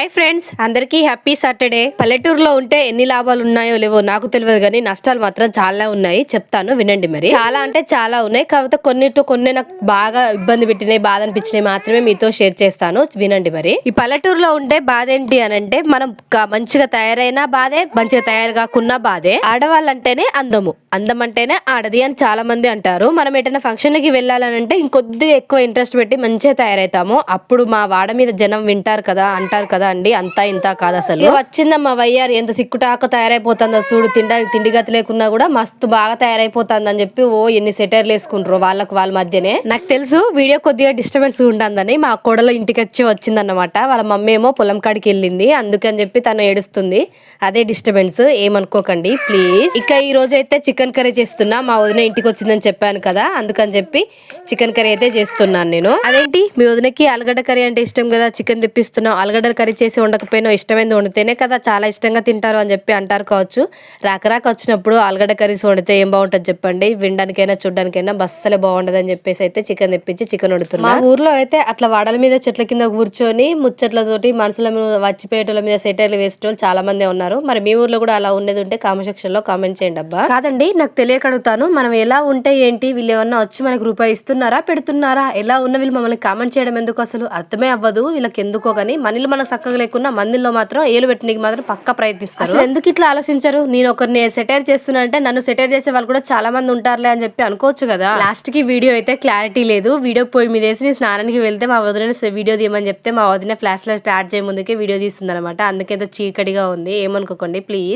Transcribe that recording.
Hi friends అందరికీ happy Saturday పల్లెటూరులో ఉంటే ఎన్ని లాభాలు ఉన్నాయో లేవో నాకు తెలియదు కానీ నష్టాలు మాత్రం చాలా ఉన్నాయి. చెప్తాను వినండి మరి. చాలా అంటే చాలా ఉన్నాయి. కాకపోతే కొన్ని కొన్ని నాకు బాగా ఇబ్బంది పెట్టినాయి బాధ అనిపించినాయి మాత్రమే మీతో షేర్ చేస్తాను. వినండి మరి. ఈ పల్లెటూరులో ఉండే బాధ ఏంటి అని అంటే మనం మంచిగా తయారైన బాధే మంచిగా తయారు కాకున్నా బాధే. ఆడవాళ్ళంటేనే అందము. అందం అంటేనే ఆడది అని చాలా మంది అంటారు. మనం ఎటైనా ఫంక్షన్లకి వెళ్ళాలని అంటే ఇంకొద్దిగా ఎక్కువ ఇంట్రెస్ట్ పెట్టి మంచిగా తయారవుతాము అప్పుడు మా వాడ మీద జనం వింటారు కదా అంటారు కదా అండి అంతా ఇంత కాదు అసలు. వచ్చిందమ్మా వయ్యారు ఎంత సిక్కుటాక తయారైపోతుందో చూడు తిండా తిండి గతి లేకున్నా కూడా మస్తు బాగా తయారైపోతుంది అని చెప్పి ఓ ఎన్ని సెటర్లు వేసుకుంటారు వాళ్ళకి వాళ్ళ మధ్యనే. నాకు తెలుసు వీడియో కొద్దిగా డిస్టర్బెన్స్ ఉంటుందని మా కోడలో ఇంటికి వచ్చి వచ్చిందన్నమాట. వాళ్ళ మమ్మీ ఏమో పొలం కాడికి వెళ్ళింది అందుకని చెప్పి తను ఏడుస్తుంది. అదే డిస్టర్బెన్స్ ఏమనుకోకండి ప్లీజ్ ఇక ఈ రోజు అయితే చికెన్ కర్రీ చేస్తున్నా మా వదిన ఇంటికి వచ్చిందని చెప్పాను కదా అందుకని చెప్పి చికెన్ కర్రీ అయితే చేస్తున్నాను నేను. అదేంటి మీ వదినకి ఆలుగడ్డ కర్రీ అంటే ఇష్టం కదా చికెన్ తెప్పిస్తున్నాం ఆలుగడ్డ కర్రీ చేసి వండకపోయినా ఇష్టమైంది వండితేనే కదా చాలా ఇష్టంగా తింటారు అని చెప్పి అంటారు కావచ్చు. రాక రాక వచ్చినప్పుడు ఆలుగడ్డ కర్రీస్ వండితే ఏం బాగుంటుంది చెప్పండి? వినడానికైనా చూడడానికైనా బస్సలే బాగుండదు అని చెప్పేసి అయితే చికెన్ తెప్పించి చికెన్ వండుతున్నా. మా ఊర్లో అయితే అట్లా వాడల మీద చెట్ల కింద కూర్చొని ముచ్చట్లతోటి మనసుల మీద వచ్చిపోయేటోళ్ళ మీద సెటైర్లు వేసేటోళ్ళు చాలా మంది ఉన్నారు. మరి మీ ఊర్లో కూడా అలా ఉండేది ఉంటే కామెంట్ సెక్షన్లో కామెంట్ చేయండి అబ్బా. కాదండి నాకు తెలియక అడుగుతాను మనం ఎలా ఉంటే ఏంటి? వీళ్ళు ఏమన్నా వచ్చి మనకి రూపాయి ఇస్తున్నారా పెడుతున్నారా? ఎలా ఉన్న వీళ్ళు మమ్మల్ని కామెంట్ చేయడం ఎందుకు అసలు? అర్థమే అవ్వదు. వీళ్ళకి ఎందుకో కానీ మనీలు మనకు చక్కగా లేకున్నా మందిలో మాత్రం ఏలు పెట్టడానికి మాత్రం పక్క ప్రయత్నిస్తారు. ఎందుకు ఇట్లా ఆలోచించరు? నేను ఒకరిని సెటైర్ చేస్తున్నా అంటే నన్ను సెటైర్ చేసే వాళ్ళు కూడా చాలా మంది ఉంటారులే అని చెప్పి అనుకోవచ్చు కదా. లాస్ట్కి వీడియో అయితే క్లారిటీ లేదు. వీడియో పోయి మీద వేసి నేను స్నానానికి వెళ్తే మా వదిన వీడియో తీయమని చెప్తే మా వదిన ఫ్లాష్లో స్టార్ట్ చేయ ముందుకే వీడియో తీస్తుంది అనమాట అందుకే చీకటిగా ఉంది. ఏమనుకోకండి ప్లీజ్.